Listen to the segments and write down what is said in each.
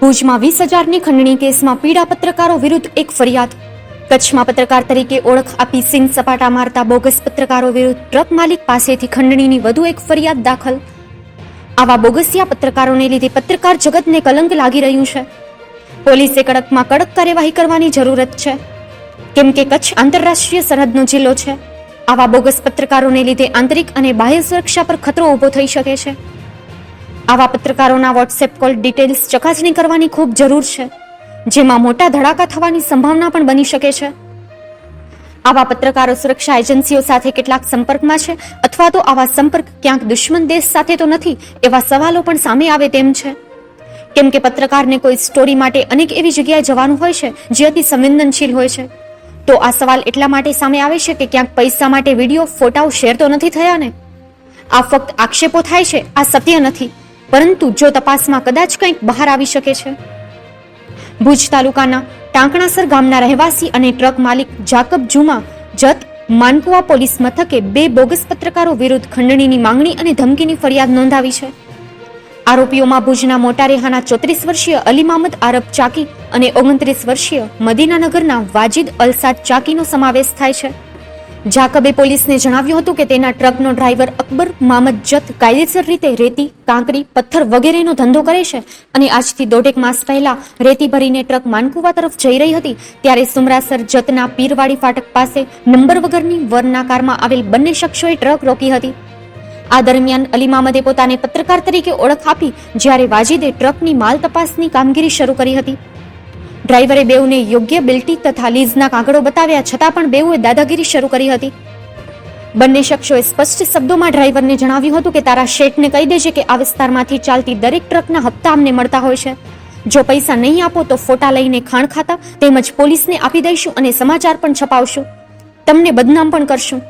ભુજમાં વીસ હજારની ખંડણી કેસમાં પીડા પત્રકારો વિરુદ્ધ એક ફરિયાદ. કચ્છમાં પત્રકાર તરીકે ઓળખ આપી સિંગ સપાટા મારતા બોગસ પત્રકારો વિરુદ્ધ ટ્રક માલિક પાસેથી ખંડણીની વધુ એક ફરિયાદ દાખલ. આવા બોગસિયા પત્રકારોને લીધે પત્રકાર જગતને કલંક લાગી રહ્યું છે. પોલીસે કડકમાં કડક કાર્યવાહી કરવાની જરૂરત છે. કેમ કે કચ્છ આંતરરાષ્ટ્રીય સરહદનો જિલ્લો છે. આવા બોગસ પત્રકારોને લીધે આંતરિક અને બાહ્ય સુરક્ષા પર ખતરો ઊભો થઈ શકે છે. આવા પત્રકારોના વોટ્સએપ કોલ ડિટેલ્સ ચકાસણી કરવાની ખૂબ જરૂર છે, જેમાં મોટા ધડાકા થવાની સંભાવના પણ બની શકે છે. આવા પત્રકારો સુરક્ષા એજન્સીઓ સાથે કેટલાક સંપર્કમાં છે અથવા તો આવા સંપર્ક ક્યાંક દુશ્મન દેશ સાથે તો નથી, એવા સવાલો પણ સામે આવે તેમ છે. કેમ કે પત્રકારને કોઈ સ્ટોરી માટે અનેક એવી જગ્યાએ જવાનું હોય છે, જે અતિ સંવેદનશીલ હોય છે. તો આ સવાલ એટલા માટે સામે આવે છે કે ક્યાંક પૈસા માટે વીડિયો, ફોટાઓ શેર તો નથી થયા ને આ ફક્ત આક્ષેપો થાય છે, આ સત્ય નથી. પરંતુ જો તપાસમાં કદાચ કંઈક બહાર આવી શકે છે? ભુજ તાલુકાના ટાંકણાસર ગામના રહેવાસી અને ટ્રક માલિક જાકબ જુમા જત માનકુવા પોલીસ મથકે બે બોગસ પત્રકારો વિરુદ્ધ ખંડણીની માંગણી અને ધમકીની ફરિયાદ નોંધાવી છે. આરોપીઓમાં ભુજના મોટા રેહાના ચોત્રીસ વર્ષીય અલી મામદ આરબ ચાકી અને ઓગણત્રીસ વર્ષીય મદીનાનગરના વાજિદ અલસાદ ચાકીનો સમાવેશ થાય છે. જાકબે પોલીસને જણાવ્યું હતું કે તેના ટ્રકનો ડ્રાઈવર અકબર મામદ જત કાયદેસર રીતે રેતી, કાંકરી, પથ્થર વગેરેનો ધંધો કરે છે અને આજથી દોઢેક માસ પહેલા રેતી ભરીને ટ્રક માનકુવા તરફ જઈ રહી હતી, ત્યારે સુમરાસર જતના પીરવાડી ફાટક પાસે નંબર વગરની વરના કારમાં આવેલ બંને શખ્સોએ ટ્રક રોકી હતી. આ દરમિયાન અલી મામદે પોતાને પત્રકાર તરીકે ઓળખ આપી, જ્યારે વાજીદે ટ્રકની માલ તપાસની કામગીરી શરૂ કરી હતી. ડ્રાઈવરે બેઉને યોગ્ય બિલ્ટી તથા લીઝના કાગળો બતાવ્યા છતાં પણ બેઉએ દાદાગીરી શરૂ કરી હતી. બંને શખ્સોએ સ્પષ્ટ શબ્દોમાં ડ્રાઈવરને જણાવ્યું હતું કે તારા શેઠને કહી દેજે કે આ વિસ્તારમાંથી ચાલતી દરેક ટ્રકના હપ્તા અમને મળતા હોય છે. જો પૈસા નહીં આપો તો ફોટા લઈને ખાણ ખાતા તેમજ પોલીસને આપી દઈશું અને સમાચાર પણ છપાવશું. તમને બદનામ પણ કરશું.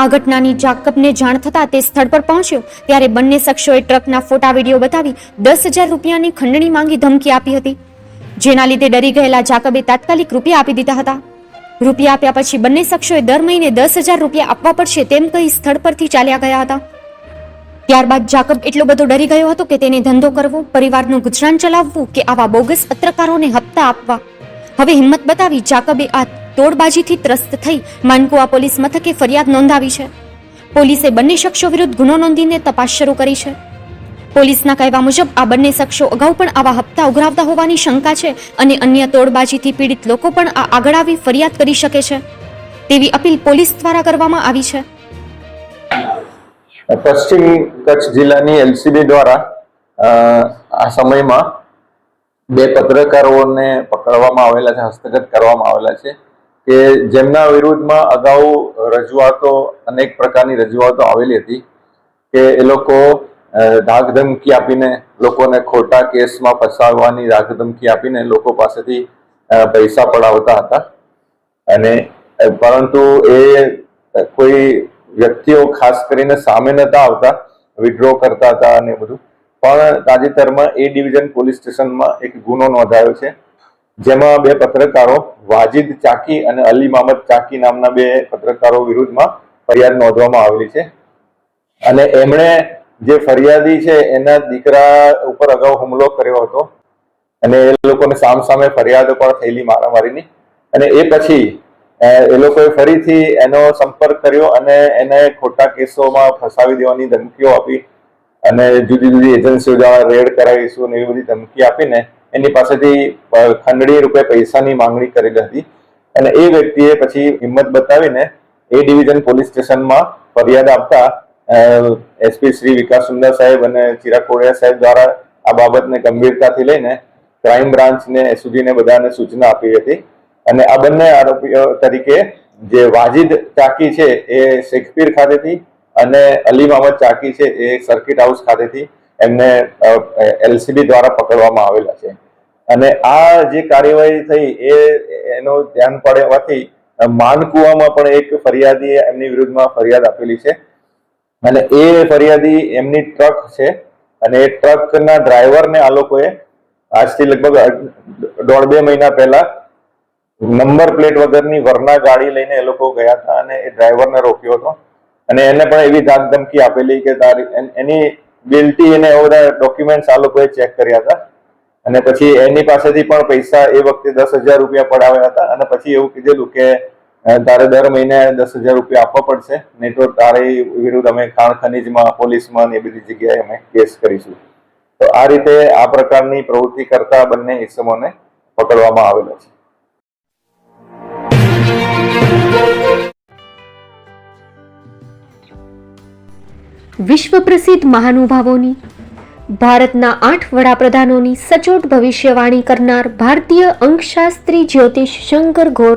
આ ઘટનાની જાકબને જાણ થતાં તે સ્થળ પર પહોંચ્યો, ત્યારે બંને શખ્સોએ ટ્રકના ફોટા વીડિયો બતાવી દસ હજાર રૂપિયાની ખંડણી માંગી ધમકી આપી હતી. જેના લીધે ડરી ગયેલા જાકબે તાત્કાલિક રૂપિયા આપી દીધા હતા. રૂપિયા આપ્યા પછી બંને શખ્સોએ દર મહિને દસ હજાર રૂપિયા આપવા પડશે તેમ કહી સ્થળ પરથી ચાલ્યા ગયા હતા. ત્યારબાદ જાકબ એટલો બધો ડરી ગયો હતો કે તેને ધંધો કરવો, પરિવારનું ગુજરાન ચલાવવું કે આવા બોગસ પત્રકારોને હપ્તા આપવા. હવે હિંમત બતાવી જાકબે આ તોડબાજીથી ત્રસ્ત થઈ માનકુવા પોલીસ મથકે ફરિયાદ નોંધાવી છે. પોલીસે બંને શખ્સો વિરુદ્ધ ગુનો નોંધીને તપાસ શરૂ કરી છે. પોલીસના કહેવા મુજબ આ બંને શખ્સો અગાઉ પણ આવા હપ્તા ઉઘરાવતા હોવાની શંકા છે અને અન્ય તોડબાજીથી પીડિત લોકો પણ આ આગળ આવી ફરિયાદ કરી શકે છે. તેવી અપીલ પોલીસ દ્વારા કરવામાં આવી છે. પશ્ચિમ કચ્છ જિલ્લાની એલસીબી દ્વારા આ સમયમાં બે પત્રકારોને પકડવામાં આવેલા છે, હસ્તગત કરવામાં આવેલા છે કે જેમના વિરુદ્ધમાં અગાઉ રજૂઆતો અનેક પ્રકારની રજૂઆતો આવેલી હતી કે એ લોકો અ, ધાકધમકી આપીને લોકોને ખોટા કેસમાં ફસાવવાની ધાકધમકી આપીને લોકો પાસેથી પૈસા પડાવતા હતા. અને પરંતુ એ કોઈ વ્યક્તિઓ ખાસ કરીને સામે નતા આવતા વિડ્રો કરતા હતા અને બધું. પણ તાજેતરમાં એ ડિવિઝન પોલીસ સ્ટેશનમાં એક ગુનો નોંધાયો છે જેમાં બે પત્રકારો વાજિદ ચાકી અને અલી મામદ ચાકી નામના બે પત્રકારો વિરુદ્ધમાં ફરિયાદ નોંધવામાં આવેલી છે. અને એમણે જે ફરિયાદી છે, એના દીકરા ઉપર અગાઉ હુમલો કર્યો હતો. અને એ લોકોને સામ સામે ફરિયાદો પણ થયેલી મારામારીની. અને એ પછી એ લોકોએ ફરીથી એનો સંપર્ક કર્યો અને એને ખોટા કેસોમાં ફસાવી દેવાની ધમકીઓ આપી. અને જુદી જુદી એજન્સીઓ દ્વારા રેડ કરાવીશું અને એવી બધી ધમકી આપીને એની પાસેથી ખંડણી રૂપે પૈસાની માંગણી કરેલી હતી. અને એ વ્યક્તિએ પછી હિંમત બતાવીને એ ડિવિઝન પોલીસ સ્ટેશનમાં ફરિયાદ આપતા એસપી શ્રી વિકાસ સુંદર સાહેબ અને ચિરાગ કોડિયા સાહેબ દ્વારા આ બાબતને ગંભીરતાથી લઈને ક્રાઇમ બ્રાન્ચને એસઓજીને બધાને સૂચના આપી હતી. અને આ બંને આરોપીઓ તરીકે જે વાજિદ ચાકી છે એ શેખપીર ખાતેથી અને અલી મહમદ ચાકી છે એ સર્કિટ હાઉસ ખાતેથી એમને એલસીબી દ્વારા પકડવામાં આવેલા છે. અને આ જે કાર્યવાહી થઈ એ, એનો ધ્યાન પડે હોવાથી માનકુવામાં પણ એક ફરિયાદીએ એમની વિરુદ્ધમાં ફરિયાદ આપેલી છે. અને એ ફરિયાદી એમની ટ્રક છે અને એ ટ્રકના ડ્રાઈવરને આ લોકોએ આજથી લગભગ દોઢ બે મહિના પહેલા નંબર પ્લેટ વગરની વરના ગાડી લઈને એ લોકો ગયા હતા અને એ ડ્રાઈવરને રોક્યો હતો. અને એને પણ એવી ધાક ધમકી આપેલી કે તારી, એની બિલ્ટી અને એવા બધા ડોક્યુમેન્ટ્સ આ લોકોએ ચેક કર્યા હતા. અને પછી એની પાસેથી પણ પૈસા એ વખતે દસ હજાર રૂપિયા પડાવ્યા હતા અને પછી એવું કીધેલું કે તારે દર મહિને દસ હજાર રૂપિયા આપવા પડશે. નહીં તો તારી વિરુદ્ધ અમે ખાણ ખનીજમાં, પોલીસમાં એ બધી જગ્યાએ અમે કેસ કરીશું. તો આ રીતે આ પ્રકારની પ્રવૃત્તિ કરતા બંને ઇસમોને પકડવામાં આવેલા છે. વિશ્વ પ્રસિદ્ધ મહાનુભાવોની, ભારતના આઠ વડાપ્રધાનોની સચોટ ભવિષ્યવાણી કરનાર ભારતીય અંકશાસ્ત્રી જ્યોતિષ શંકર ઘોર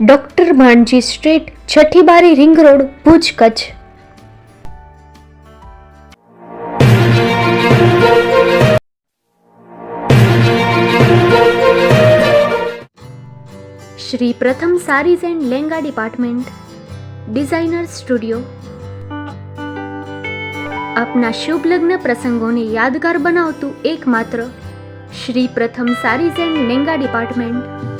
doctor Bhanji street Chhathi Bari ring road, Bhuj Kutch. Shri Pratham sarees and lehenga department, designer studio. આપના શુભ લગ્ન પ્રસંગોને યાદગાર બનાવતું એકમાત્ર Shri Pratham sarees and lehenga department